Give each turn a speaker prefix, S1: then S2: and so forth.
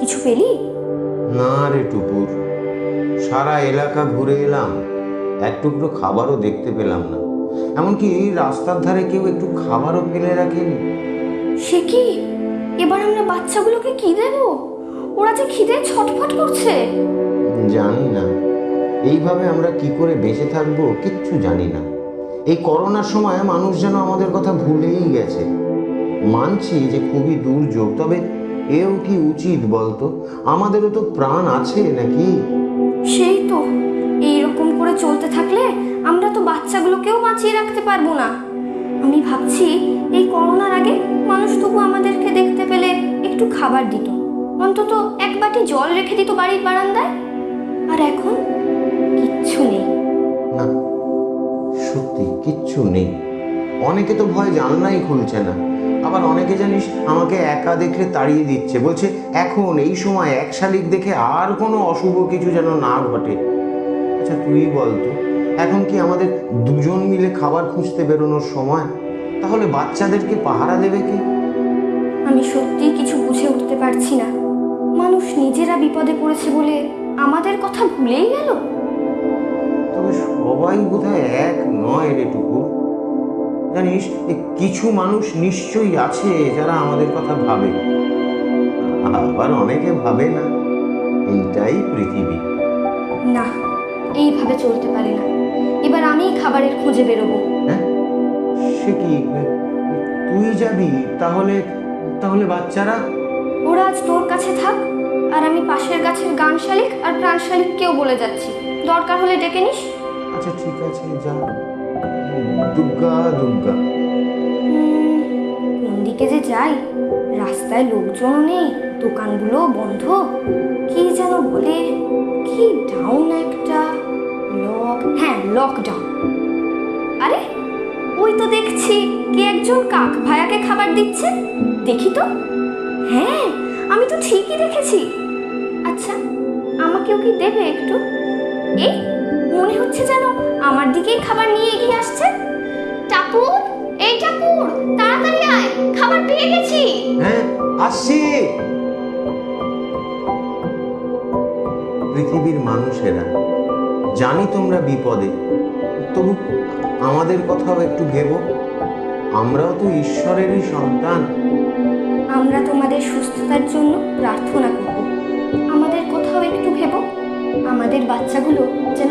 S1: কিছু পেলি?
S2: না রে টুকুর সারা এলাকা ঘুরে এলাম এক টুকরো খাবারও দেখতে পেলাম না। এমনকি রাস্তার ধারে কেউ একটু খাবারও ফেলে রাখেনি।
S1: সে কি? এবার আমরা বাচ্চাগুলোকে কি দেব? ওরা যে খিদে ছটফট করছে।
S2: জানি না এইভাবে আমরা কি করে বেঁচে থাকব কিচ্ছু জানি না। এই করোনার সময় মানুষ যেন আমাদের কথা ভুলেই গেছে। মানছি যে খুবই দুর্যোগ তবে এও কি উচিত বলতো? আমাদেরও তো প্রাণ আছে নাকি?
S1: সেই তো। এইরকম করে চলতে থাকলে আমরা তো বাচ্চাগুলোকেও বাঁচিয়ে রাখতে পারব না। আমি ভাবছি এই করোনার আগে মানুষ তবু আমাদেরকে দেখতে পেলে একটু খাবার দিত। অন্তত এক বাটি জল রেখে দিত বাড়ির বারান্দায়। আর এখন কিচ্ছু নেই।
S2: না সত্যি কিচ্ছু নেই। অনেকে তো ভয় জানলাই খুলছে না। আবার অনেকে জানিস আমাকে একা দেখলে তাড়িয়ে দিচ্ছে। বলছে এখন এই সময় এক শালিক দেখে আর কোনো অশুভ কিছু যেন না ঘটে। আচ্ছা তুই বলতো এখন কি আমাদের দুজন মিলে খাবার খুঁজতে বেরোনোর সময়? তাহলে বাচ্চাদেরকে পাহারা দেবে কে?
S1: আমি সত্যিই কিছু বুঝে উঠতে পারছি না। মানুষ নিজেরা বিপদে পড়েছে বলে আমাদের কথা ভুলেই গেল?
S2: তবে সবাই বোধহয় এক নয় রে টুকু জানিস কিছু মানুষ নিশ্চয়ই আছে যারা আমাদের কথা ভাবে। আবার অনেকে ভাবে না এইটাই পৃথিবী।
S1: না এইভাবে চলতে পারে না। এবার আমিই খাবারের খুঁজে বেরোবো।
S2: হ্যাঁ? সে কি তুই যাবি? তাহলে তাহলে বাচ্চারা?
S1: ওরা আজ তোর কাছে থাক আর আমি পাশের গাছের গান শালিক আর প্রাণ শালিককেও বলে যাচ্ছি। দরকার হলে ডেকে নিস।
S2: আচ্ছা ঠিক আছে যা। দুর্গা দুর্গা
S1: কোন যে যাই? রাস্তায় লোকজনও নেই দোকানগুলো বন্ধ। কি যেন বলে, কি ডাউন একটা লক হ্যাঁ লকডাউন আরে, ওই তো দেখছি, কে একজন কাক ভায়াকে খাবার দিচ্ছে? দেখি তো। হ্যাঁ আমি তো ঠিকই দেখেছি। আচ্ছা আমাকেও কি দেবে একটু? এই মনে হচ্ছে যেন আমার দিকেই খাবার নিয়ে এগিয়ে আসছে। টাপুর এই টাপুর তাড়াতাড়ি আয় খাবার পেয়ে গেছি।
S2: হ্যাঁ আসছি। পৃথিবীর মানুষেরা জানি তোমরা বিপদে তবু আমাদের কথাও একটু ভেবো। আমরাও তো ঈশ্বরেরই সন্তান।
S1: আমরা তোমাদের সুস্থতার জন্য প্রার্থনা করব। আমাদের কোথাও একটু ভেবো। আমাদের বাচ্চাগুলো যেন